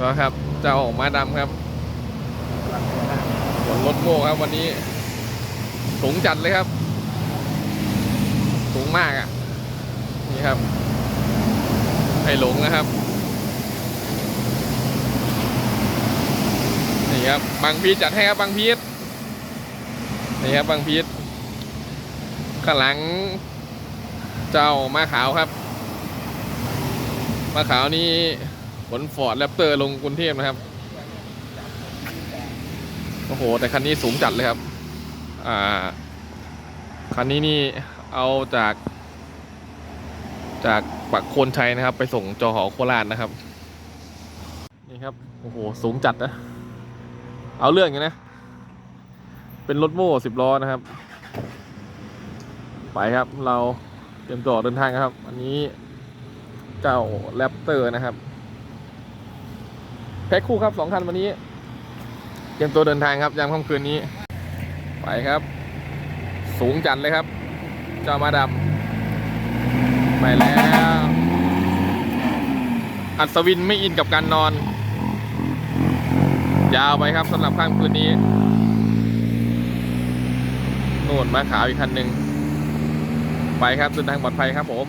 ก็ครับเจ้าออกมาดำครับส่วนรถโม่ครับวันนี้ สูงจัดเลยครับ สูงมากอะ นี่ครับ ให้หลงนะครับ นี่ครับบางพีจัดให้ครับบางพีนี่ครับบางพีข้างหลัง เจ้ามาขาวครับ มาขาวนี่ ขนฟอร์ดแรปเตอร์ลงกรุงเทพนะครับ โอ้โห แต่คันนี้สูงจัดเลยครับ อ่า คันนี้นี่เอาจาก จากปักโคนชัยนะครับ ไปส่งจอหอโคราชนะครับ นี่ครับ โอ้โห สูงจัดนะ เอาเรื่องอยู่นะ เป็นรถโม่สิบล้อนะครับ ไปครับเราเตรียมตัวออกเดินทางครับ อันนี้เจ้าแรปเตอร์นะครับ แพ็คคู่ครับสองคันวันนี้ เตรียมตัวเดินทางครับยามค่ำคืนนี้ ไปครับ สูงจัดเลยครับ เจ้ามาดำไปแล้ว อัศวินไม่อินกับการนอน ยาวไปครับสำหรับค่ำคืนนี้โน่นมาขาวอีกคันหนึ่งไปครับเดินทางปลอดภัยครับผม